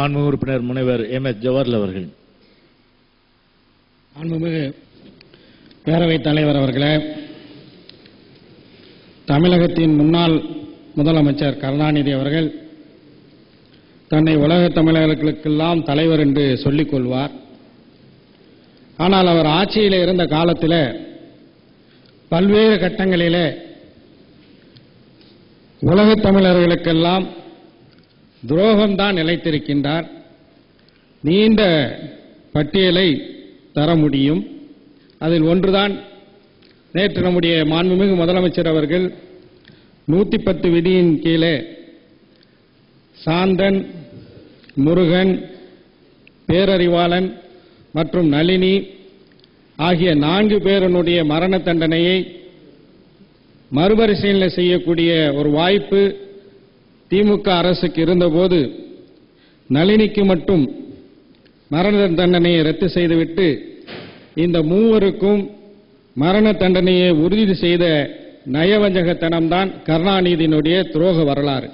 ஆன்மீக உறுப்பினர் முனைவர் எம் எஸ் ஜவஹர்லால் அவர்கள். ஆன்மீக பேரவைத் தலைவர் அவர்களே தமிழகத்தின் முன்னாள் முதலமைச்சர் கருணாநிதி அவர்கள் தன்னை உலக தமிழர்களுக்கெல்லாம் தலைவர் என்று சொல்லிக் கொள்வார். ஆனால் அவர் ஆட்சியில் இருந்த காலத்தில் பல்வேறு கட்டங்களிலே உலகத் தமிழர்களுக்கெல்லாம் துரோகம்தான் நிலைத்திருக்கின்றார். நீண்ட பட்டியலை தர முடியும். அதில் ஒன்றுதான் நேற்று நம்முடைய மாண்புமிகு முதலமைச்சர் அவர்கள் நூற்றி பத்து விதியின் கீழே சாந்தன் முருகன் பேரறிவாளன் மற்றும் நளினி ஆகிய நான்கு பேரனுடைய மரண தண்டனையை மறுபரிசீலனை செய்யக்கூடிய ஒரு வாய்ப்பு திமுக அரசுக்கு இருந்தபோது நளினிக்கு மட்டும் மரண தண்டனையை ரத்து செய்துவிட்டு இந்த மூவருக்கும் மரண தண்டனையை உறுதி செய்த நயவஞ்சகத்தனம்தான் கருணாநிதியினுடைய துரோக வரலாறு.